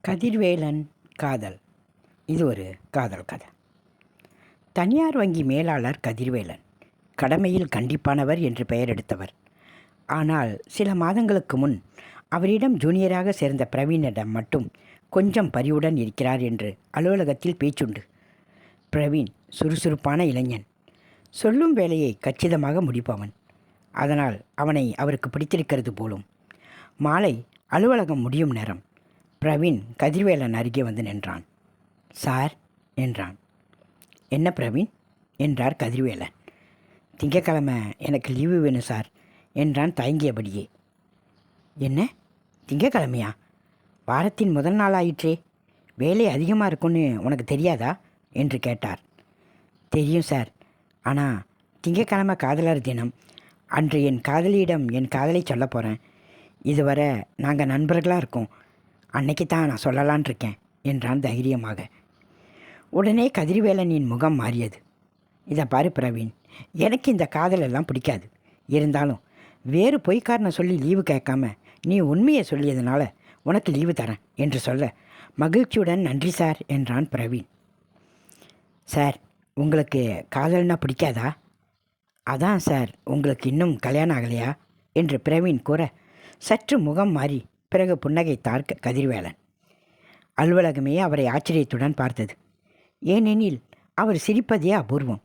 கதிர்வேலன் காதல். இது ஒரு காதல் கதை. தனியார் வங்கி மேலாளர் கதிர்வேலன் கடமையில் கண்டிப்பானவர் என்று பெயர் எடுத்தவர். ஆனால் சில மாதங்களுக்கு முன் அவரிடம் ஜூனியராக சேர்ந்த பிரவீனிடம் மட்டும் கொஞ்சம் பரிவுடன் இருக்கிறார் என்று அலுவலகத்தில் பேச்சுண்டு. பிரவீன் சுறுசுறுப்பான இளைஞன். சொல்லும் வேலையை கச்சிதமாக முடிப்பவன். அதனால் அவனை அவருக்கு பிடித்திருக்கிறது போலும். மாலை அலுவலகம் முடியும் நேரம். பிரவீன் கதிர்வேலன் அருகே வந்து நின்றான். சார் என்றான். என்ன பிரவீன்? என்றார் கதிர்வேலன். திங்கக்கிழமை எனக்கு லீவு வேணும் சார் என்றான் தயங்கியபடியே. என்ன? திங்கக்கிழமையா வாரத்தின் முதல் நாள் ஆயிற்றே. வேலை அதிகமாக இருக்கும்னு உனக்கு தெரியாதா? என்று கேட்டார். தெரியும் சார். ஆனால் திங்கக்கிழமை காதலர் தினம். அன்று என் காதலியிடம் என் காதலை சொல்ல போகிறேன் இதுவரை நாங்கள் நண்பர்களாக இருக்கோம். அன்னைக்கு தான் நான் சொல்லலான் இருக்கேன் என்றான் தைரியமாக. உடனே கதிர்வேலனின் முகம் மாறியது. இதை பாரு பிரவீன் எனக்கு இந்த காதலெல்லாம் பிடிக்காது. இருந்தாலும் வேறு பொய்க்காரனை சொல்லி லீவு கேட்காம நீ உண்மையை சொல்லியதுனால உனக்கு லீவு தரேன் என்று சொல்ல மகிழ்ச்சியுடன் நன்றி சார் என்றான் பிரவீன். சார் உங்களுக்கு காதல்னா பிடிக்காதா? அதான் சார் உங்களுக்கு இன்னும் கல்யாணம் ஆகலையா? என்று பிரவீன் கூற சற்று முகம் மாறி பிறகு புன்னகைத்தார் கதிர்வேலன். அலுவலகமே அவரை ஆச்சரியத்துடன் பார்த்தது. ஏனெனில் அவர் சிரிப்பதே அபூர்வம்.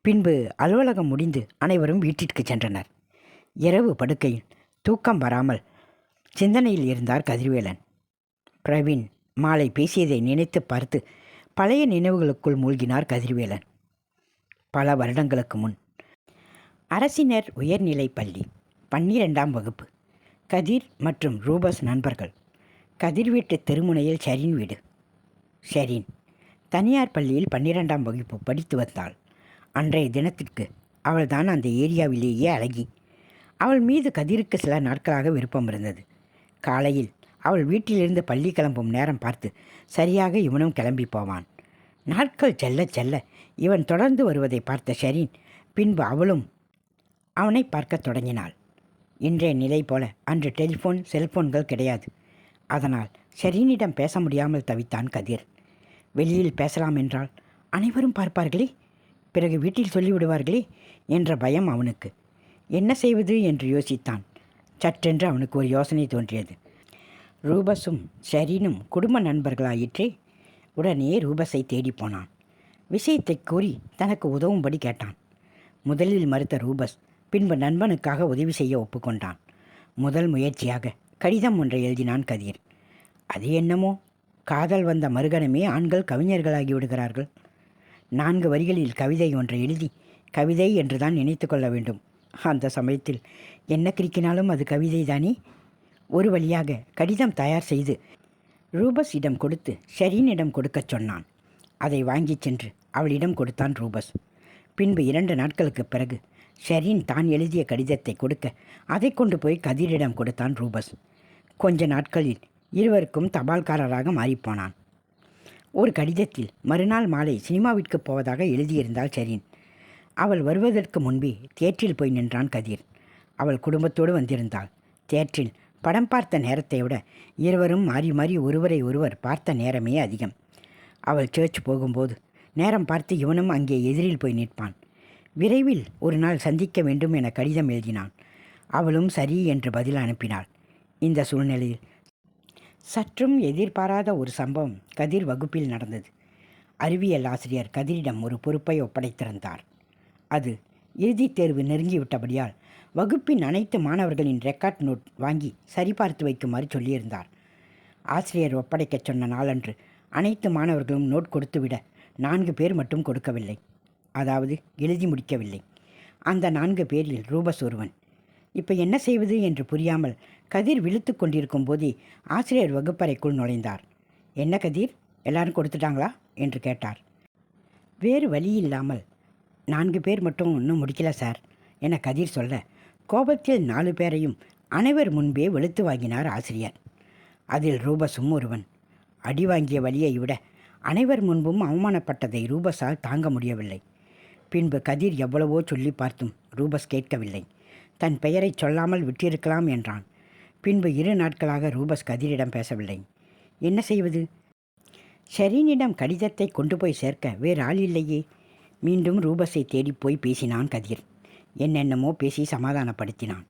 பின்பு அலுவலகம் முடிந்து அனைவரும் வீட்டிற்கு சென்றனர். இரவு படுக்கையில் தூக்கம் வராமல் சிந்தனையில் இருந்தார் கதிர்வேலன். பிரவீன் மாலை பேசியதை நினைத்து பார்த்து பழைய நினைவுகளுக்குள் மூழ்கினார் கதிர்வேலன். பல வருடங்களுக்கு முன் அரசினர் உயர்நிலைப் பள்ளி பன்னிரெண்டாம் வகுப்பு. கதிர் மற்றும் ரூபஸ் நண்பர்கள். கதிர் வீட்டு தெருமுனையில் ஷெரின் வீடு. ஷெரின் தனியார் பள்ளியில் பன்னிரெண்டாம் வகுப்பு படித்து வந்தாள். அன்றைய தினத்திற்கு அவள்தான் அந்த ஏரியாவிலேயே அழகி அவள் மீது கதிருக்கு சில நாட்களாக விருப்பம் இருந்தது. காலையில் அவள் வீட்டிலிருந்து பள்ளி கிளம்பும் நேரம் பார்த்து சரியாக இவனும் கிளம்பி போவான். நாட்கள் செல்ல செல்ல இவன் தொடர்ந்து வருவதை பார்த்த ஷரீன் பின்பு அவளும் அவனை பார்க்கத் தொடங்கினாள். இன்றைய நிலை போல அன்று டெலிஃபோன் செல்போன்கள் கிடையாது. அதனால் ஷெரீனிடம் பேச முடியாமல் தவித்தான் கதிர். வெளியில் பேசலாம் என்றால் அனைவரும் பார்ப்பார்களே? பிறகு வீட்டில் சொல்லிவிடுவார்களே? என்ற பயம் அவனுக்கு. என்ன செய்வது என்று யோசித்தான். சற்றென்று அவனுக்கு ஒரு யோசனை தோன்றியது. ரூபஸும் ஷெரீனும் குடும்ப நண்பர்களாயிற்றே? உடனே ரூபஸை தேடி போனான். விஷயத்தை கூறி தனக்கு உதவும்படி கேட்டான். முதலில் மறுத்த ரூபஸ் பின்பு நண்பனுக்காக உதவி செய்ய ஒப்புக்கொண்டான். முதல் முயற்சியாக கடிதம் ஒன்றை எழுதினான் கதிர். அது என்னமோ? காதல் வந்த மறுகணமே ஆண்கள் கவிஞர்களாகி விடுகிறார்கள். நான்கு வரிகளில் கவிதை ஒன்றை எழுதி கவிதை என்று தான் நினைத்து கொள்ள வேண்டும். அந்த சமயத்தில் என்ன கிரிக்கினாலும் அது கவிதை தானே ஒரு வழியாக கடிதம் தயார் செய்து ரூபஸிடம் கொடுத்து ஷெரீனிடம் கொடுக்கச் சொன்னான். அதை வாங்கிச் சென்று அவளிடம் கொடுத்தான் ரூபஸ். பின்பு இரண்டு நாட்களுக்குப் பிறகு ஷெரீன் தான் எழுதிய கடிதத்தை கொடுக்க அதை கொண்டு போய் கதிரிடம் கொடுத்தான் ரூபஸ். கொஞ்ச நாட்களில் இருவருக்கும் தபால்காரராக மாறிப்போனான். ஒரு கடிதத்தில் மறுநாள் மாலை சினிமாவிற்கு போவதாக எழுதியிருந்தாள் ஷெரீன். அவள் வருவதற்கு முன்பே தேற்றில் போய் நின்றான் கதிர். அவள் குடும்பத்தோடு வந்திருந்தாள். தேற்றில் படம் பார்த்த நேரத்தை விட இருவரும் மாறி மாறி ஒருவரை ஒருவர் பார்த்த நேரமே அதிகம். அவள் சர்ச் போகும்போது நேரம் பார்த்து இவனும் அங்கே எதிரில் போய் நிற்பான். விரைவில் ஒரு நாள் சந்திக்க வேண்டும் என கடிதம் எழுதினான். அவளும் சரி என்று பதில் அனுப்பினாள். இந்த சூழ்நிலையில் சற்றும் எதிர்பாராத ஒரு சம்பவம் கதிர் வகுப்பில் நடந்தது. அறிவியல் ஆசிரியர் கதிரிடம் ஒரு பொறுப்பை ஒப்படைத்திருந்தார். அது இறுதித் தேர்வு நெருங்கிவிட்டபடியால் வகுப்பின் அனைத்து மாணவர்களின் ரெக்கார்ட் நோட் வாங்கி சரிபார்த்து வைக்குமாறு சொல்லியிருந்தார். ஆசிரியர் ஒப்படைக்கச் சொன்ன நாளன்று அனைத்து மாணவர்களும் நோட் கொடுத்துவிட நான்கு பேர் மட்டும் கொடுக்கவில்லை. அதாவது எழுதி முடிக்கவில்லை. அந்த நான்கு பேரில் ரூபஸ் ஒருவன் இப்போ என்ன செய்வது? என்று புரியாமல் கதிர் விழுத்து கொண்டிருக்கும் போதே ஆசிரியர் வகுப்பறைக்குள் நுழைந்தார். என்ன கதிர்? எல்லாரும் கொடுத்துட்டாங்களா? என்று கேட்டார். வேறு வழி இல்லாமல் நான்கு பேர் மட்டும் இன்னும் முடிக்கல சார் என கதிர் சொல்ல கோபத்தில் நாலு பேரையும் அனைவர் முன்பே வெளுத்து வாங்கினார் ஆசிரியர். அதில் ரூபஸும் ஒருவன். அடி வாங்கிய வழியை விட அனைவர் முன்பும் அவமானப்பட்டதை ரூபஸால் தாங்க முடியவில்லை. பின்பு கதிர் எவ்வளவோ சொல்லி பார்த்தும் ரூபஸ் கேட்கவில்லை. தன் பெயரை சொல்லாமல் விட்டிருக்கலாம் என்றான். பின்பு இரு நாட்களாக ரூபஸ் கதிரிடம் பேசவில்லை. என்ன செய்வது? ஷெரீனிடம் கடிதத்தை கொண்டு போய் சேர்க்க வேறு ஆள் இல்லையே. மீண்டும் ரூபஸை தேடி போய் பேசினான் கதிர். என்னென்னமோ பேசி சமாதானப்படுத்தினான்.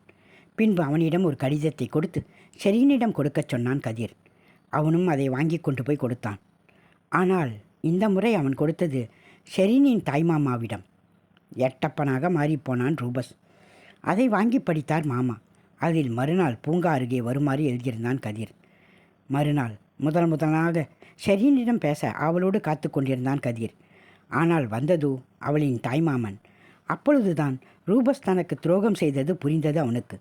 பின்பு அவனிடம் ஒரு கடிதத்தை கொடுத்து ஷெரீனிடம் கொடுக்கச் சொன்னான் கதிர். அவனும் அதை வாங்கி கொண்டு போய் கொடுத்தான். ஆனால் இந்த முறை அவன் கொடுத்தது ஷெரீனின் தாய்மாமாவிடம். எட்டப்பனாக மாறிப்போனான் ரூபஸ். அதை வாங்கி படித்தார் மாமா. அதில் மறுநாள் பூங்கா அருகே வருமாறு எழுதியிருந்தான் கதிர். மறுநாள் முதல் முதலாக ஷெரீனிடம் பேச அவளோடு காத்து கொண்டிருந்தான் கதிர். ஆனால் வந்ததோ அவளின் தாய்மாமன். அப்பொழுதுதான் ரூபஸ் தனக்கு துரோகம் செய்தது புரிந்தது அவனுக்கு.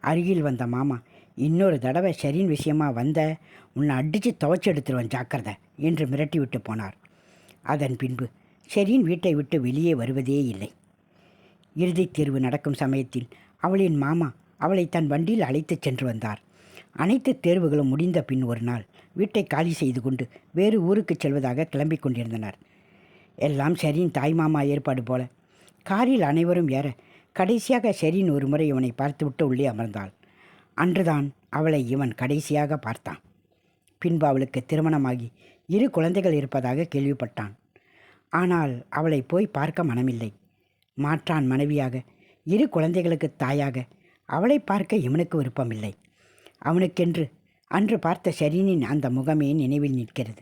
அருகில் வந்த மாமா இன்னொரு தடவை ஷெரீன் விஷயமா வந்த உன்னை அடித்து துவச்சி எடுத்துருவன் ஜாக்கிரதை என்று மிரட்டிவிட்டு போனார். அதன் பின்பு ஷெரீன் வீட்டை விட்டு வெளியே வருவதே இல்லை. இறுதித் தேர்வு நடக்கும் சமயத்தில் அவளின் மாமா அவளை தன் வண்டியில் அழைத்துச் சென்று வந்தார். அனைத்து தேர்வுகளும் முடிந்த பின் ஒரு நாள் வீட்டை காலி செய்து கொண்டு வேறு ஊருக்கு செல்வதாக கிளம்பிக் கொண்டிருந்தனர். எல்லாம் ஷெரீன் தாய்மாமா ஏற்பாடு போல. காரில் அனைவரும் ஏற கடைசியாக ஷெரீன் ஒரு முறை இவனை பார்த்துவிட்டு உள்ளே அமர்ந்தாள். அன்றுதான் அவளை இவன் கடைசியாக பார்த்தான். பின்பு அவளுக்கு திருமணமாகி இரு குழந்தைகள் இருப்பதாக கேள்விப்பட்டான். ஆனால் அவளை போய் பார்க்க மனமில்லை. மாற்றான் மனைவியாக இரு குழந்தைகளுக்கு தாயாக அவளை பார்க்க இவனுக்கு விருப்பமில்லை. அவனுக்கென்று அன்று பார்த்த ஷரீனின் அந்த முகமே நினைவில் நிற்கிறது.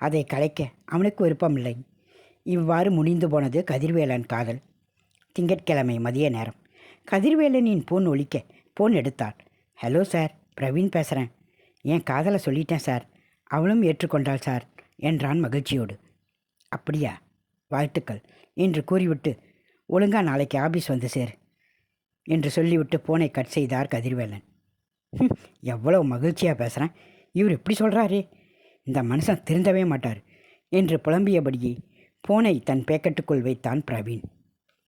அதை கலைக்க அவனுக்கு விருப்பமில்லை. இவ்வாறு முடிந்து போனது கதிர்வேலன் காதல். திங்கட்கிழமை மதிய நேரம். கதிர்வேலனின் போன் ஒழிக்க போன் எடுத்தாள். ஹலோ சார் பிரவீன் பேசுகிறேன் என் காதலை சொல்லிட்டேன் சார். அவளும் ஏற்றுக்கொண்டாள் சார் என்றான் மகிழ்ச்சியோடு. அப்படியா? வாழ்த்துக்கள். என்று கூறிவிட்டு ஒழுங்கா நாளைக்கு ஆபீஸ் வந்து சேர் என்று சொல்லிவிட்டு போனை கட் செய்தார் கதிர்வேலன். எவ்வளோ மகிழ்ச்சியாக பேசுகிறேன் இவர் இப்படி சொல்கிறாரே இந்த மனுஷன் திருந்தவே மாட்டார் என்று புலம்பியபடியே போனை தன் பேக்கெட்டுக்குள் வைத்தான் பிரவீன்.